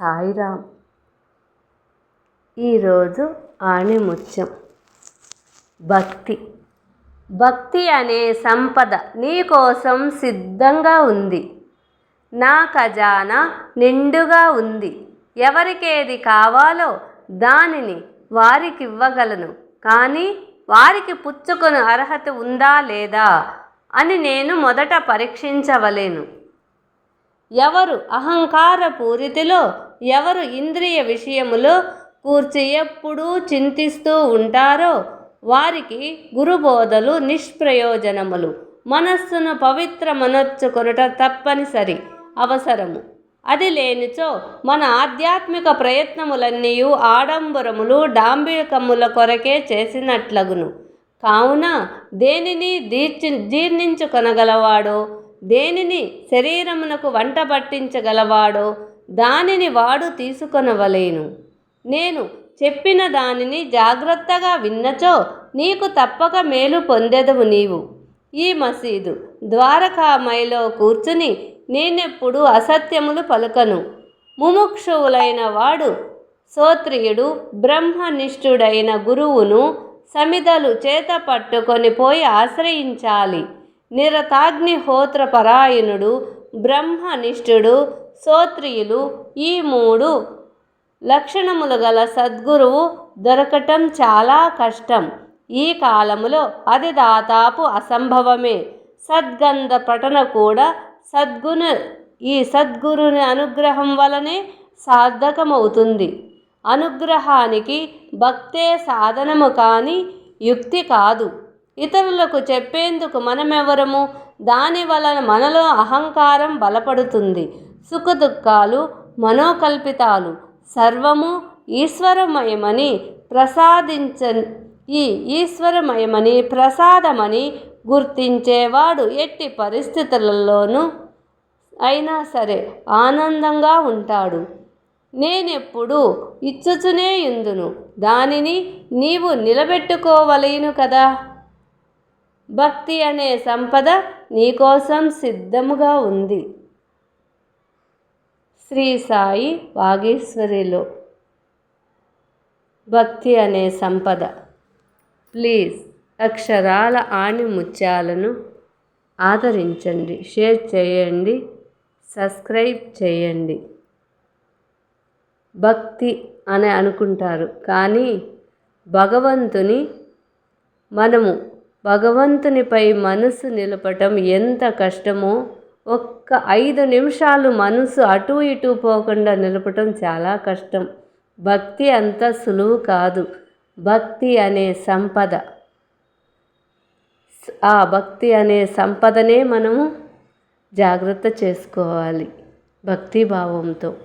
సాయిరామ్ ఈరోజు ఆణిముత్యం. భక్తి. భక్తి అనే సంపద నీ కోసం సిద్ధంగా ఉంది. నా ఖజానా నిండుగా ఉంది. ఎవరికేది కావాలో దానిని వారికివ్వగలను. కానీ వారికి పుచ్చుకుని అర్హత ఉందా లేదా అని నేను మొదట పరీక్షించవలేను. ఎవరు అహంకార పూరితిలో ఎవరు ఇంద్రియ విషయములో కూర్చి ఎప్పుడూ చింతిస్తూ ఉంటారో వారికి గురుబోధలు నిష్ప్రయోజనములు. మనస్సును పవిత్రమనర్చుకొనుట తప్పనిసరి అవసరము. అది లేనిచో మన ఆధ్యాత్మిక ప్రయత్నములన్నీ ఆడంబరములు డాంబికముల కొరకే చేసినట్లగును. కావున దేనిని దీర్చి జీర్ణించుకొనగలవాడో దేనిని శరీరమునకు వంట పట్టించగలవాడో దానిని వాడు తీసుకొనవలేను. నేను చెప్పిన దానిని జాగ్రత్తగా విన్నచో నీకు తప్పక మేలు పొందెదవు నీవు. ఈ మసీదు ద్వారకామైలో కూర్చుని నేనెప్పుడు అసత్యములు పలుకను. ముముక్షువులైన వాడు శ్రోత్రియుడు బ్రహ్మనిష్ఠుడైన గురువును సమిధలు చేత పట్టుకొని పోయి ఆశ్రయించాలి. నిరతాగ్నిహోత్ర పరాయణుడు బ్రహ్మనిష్ఠుడు శ్రోత్రియులు ఈ మూడు లక్షణములు గల సద్గురువు దొరకటం చాలా కష్టం. ఈ కాలములో అది దాదాపు అసంభవమే. సద్గంధ పఠన కూడా సద్గుణ ఈ సద్గురుని అనుగ్రహం వలనే సార్థకమవుతుంది. అనుగ్రహానికి భక్తే సాధనము కానీ యుక్తి కాదు. ఇతరులకు చెప్పేందుకు మనమెవరము? దాని వలన మనలో అహంకారం బలపడుతుంది. సుఖదుఖాలు మనోకల్పితాలు సర్వము ఈశ్వరమయమని ప్రసాదించ ఈ ఈశ్వరమయమని ప్రసాదమని గుర్తించేవాడు ఎట్టి పరిస్థితులలోనూ అయినా సరే ఆనందంగా ఉంటాడు. నేనెప్పుడు ఇచ్చుచునే ఇందును దానిని నీవు నిలబెట్టుకోవలేను కదా? భక్తి అనే సంపద నీకోసం సిద్ధముగా ఉంది. శ్రీ సాయి వాగేశ్వరిలో. భక్తి అనే సంపద. ప్లీజ్ అక్షరాల ఆణి ముత్యాలను ఆదరించండి షేర్ చేయండి సబ్స్క్రైబ్ చేయండి. భక్తి అని అనుకుంటారు కానీ భగవంతుని మనము భగవంతునిపై మనసు నిలపటం ఎంత కష్టమో ఒక్క ఐదు నిమిషాలు మనసు అటు ఇటు పోకుండా నిలపటం చాలా కష్టం. భక్తి అంత సులువు కాదు. భక్తి అనే సంపద. ఆ భక్తి అనే సంపదనే మనము జాగ్రత్త చేసుకోవాలి భక్తిభావంతో.